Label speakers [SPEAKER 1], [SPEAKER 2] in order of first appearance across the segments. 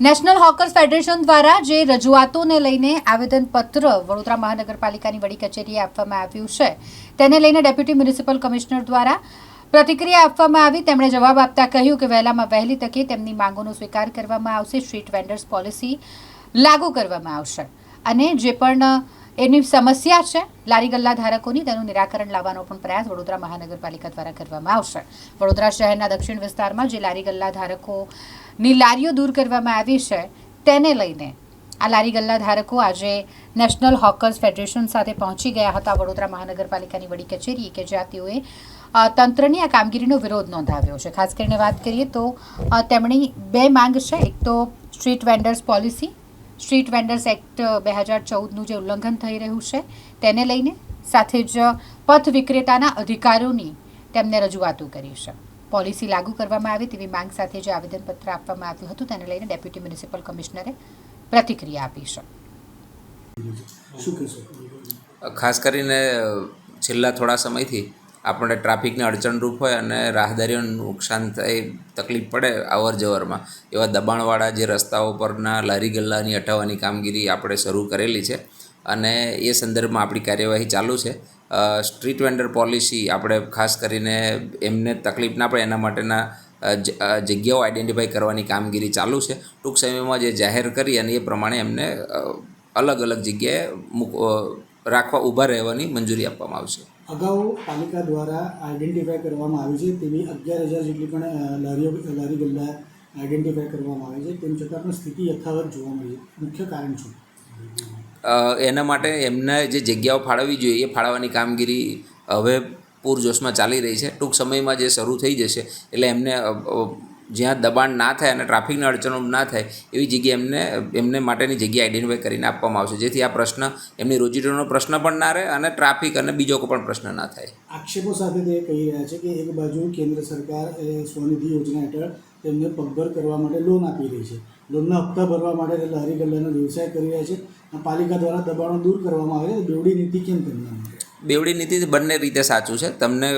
[SPEAKER 1] National hawkers federation દ્વારા જે રજૂઆતોને લઈને આવેદનપત્ર વડોદરા મહાનગરપાલિકાની વડી કચેરીએ આપવામાં આવ્યું છે, તેને લઈને ડેપ્યુટી મ્યુનિસિપલ કમિશનર દ્વારા પ્રતિક્રિયા આપવામાં આવી. તેમણે જવાબ આપતા કહ્યું કે વહેલામાં વહેલી તકે તેમની માંગોનો સ્વીકાર કરવામાં આવશે, સ્ટ્રીટ વેન્ડર્સ પોલિસી લાગુ કરવામાં આવશે. અને જે પણ એની સમસ્યા છે, લારી ગલ્લા ધારકોની, તેનું નિરાકરણ લાવવાનો પણ પ્રયાસ વડોદરા મહાનગરપાલિકા દ્વારા કરવામાં આવશે. વડોદરા શહેરના દક્ષિણ વિસ્તારમાં જે લારી ગલ્લા ધારકોની લારીઓ દૂર કરવામાં આવી છે, તેને લઈને આ લારી ગલ્લા ધારકો આજે નેશનલ હોકર્સ ફેડરેશન સાથે પહોંચી ગયા હતા. વડોદરા મહાનગરપાલિકાની વડી કચેરી કે જ્યાં તેઓએ તંત્રની આ કામગીરીનો વિરોધ નોંધાવ્યો છે. ખાસ કરીને વાત કરીએ તો તેમની બે માંગ છે. એક તો street vendors policy street vendors act બે હજાર ચૌદનું જે ઉલ્લંઘન થઈ રહ્યું છે તેને લઈને સાથે જ પથ વિક્રેતાના અધિકારોની તેમને રજૂઆતો કરી છે. પોલિસી લાગુ કરવામાં આવે તેવી માંગ સાથે જે આવેદનપત્ર આપવામાં આવ્યું હતું તેને લઈને ડેપ્યુટી મ્યુનિસિપલ કમિશનરે પ્રતિક્રિયા આપી છે.
[SPEAKER 2] શું
[SPEAKER 3] ખાસ કરીને છેલ્લા થોડા સમયથી આપણે ટ્રાફિકને અડચણરૂપ હોય અને રાહદારીઓને નુકસાન થાય, તકલીફ પડે અવર જવરમાં એવા દબાણવાળા જે રસ્તાઓ પરના લારી ગલ્લાની હટાવવાની કામગીરી આપણે શરૂ કરેલી છે અને એ સંદર્ભમાં આપણી કાર્યવાહી ચાલુ છે. સ્ટ્રીટ વેન્ડર પોલિસી આપણે ખાસ કરીને એમને તકલીફ ના પડે એના માટેના જગ્યાઓ આઈડેન્ટિફાઈ કરવાની કામગીરી ચાલુ છે. ટૂંક સમયમાં જે જાહેર કરી અને એ પ્રમાણે એમને અલગ અલગ જગ્યાએ મૂક રાખવા ઊભા રહેવાની મંજૂરી આપવામાં આવશે.
[SPEAKER 2] અગાઉ પાલિકા દ્વારા આઈડેન્ટિફાઈ કરવામાં આવી છે તેવી અગિયાર હજાર જેટલી પણ લારીઓ, લારી ગલ્લા આઈડેન્ટિફાઈ કરવામાં આવે છે. તેમ છતાં પણ સ્થિતિ યથાવત જોવા મળી મુખ્ય કારણ શું?
[SPEAKER 3] એના માટે એમને જે જગ્યાઓ ફાળવવી જોઈએ એ ફાળવવાની કામગીરી હવે પૂરજોશમાં ચાલી રહી છે. ટૂંક સમયમાં જે શરૂ થઈ જશે એટલે એમને જ્યાં દબાણ ના થાય અને ટ્રાફિકની અડચણો ના થાય, એવી જગ્યા એમને એમને માટેની જગ્યા આઈડેન્ટિફાઈ કરીને આપવામાં આવશે. જેથી આ પ્રશ્ન, એમની રોજીરોનો પ્રશ્ન પણ ના રહે અને ટ્રાફિક અને બીજો કોઈ પણ પ્રશ્ન ના થાય.
[SPEAKER 2] આક્ષેપો સાથે તે કહી રહ્યા છે કે એક બાજુ કેન્દ્ર સરકાર સ્વનિધિ યોજના હેઠળ તેમને પગભર કરવા માટે લોન આપી રહી છે. લોનના હપ્તા ભરવા માટે તે ગલ્લાનો વ્યવસાય કરી રહ્યા છે. પાલિકા દ્વારા દબાણો દૂર કરવામાં આવે, બેવડી નીતિ કેમ તેમના માટે
[SPEAKER 3] બેવડી નીતિ બંને રીતે સાચું છે. તમને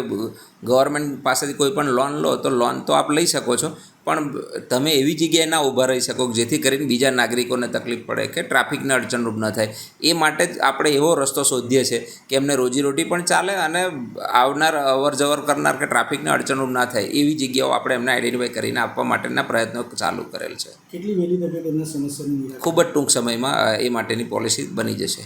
[SPEAKER 3] ગવર્મેન્ટ પાસેથી કોઈ પણ લોન લો તો લોન તો આપ લઈ શકો છો. પણ તમે એવી જગ્યાએ ના ઊભા રહી શકો જેથી કરીને બીજા નાગરિકોને તકલીફ પડે કે ટ્રાફિકને અડચણરૂપ ન થાય. એ માટે જ આપણે એવો રસ્તો શોધીએ છીએ કે એમને રોજીરોટી પણ ચાલે અને આવનાર અવર જવર કરનાર કે ટ્રાફિકને અડચણરૂપ ના થાય એવી જગ્યાઓ આપણે એમને આઈડેન્ટિફાઈ કરીને આપવા માટેના પ્રયત્નો ચાલુ કરેલ છે.
[SPEAKER 2] કેટલી વહેલી
[SPEAKER 3] ખૂબ જ ટૂંક સમયમાં એ માટેની પોલિસી બની જશે.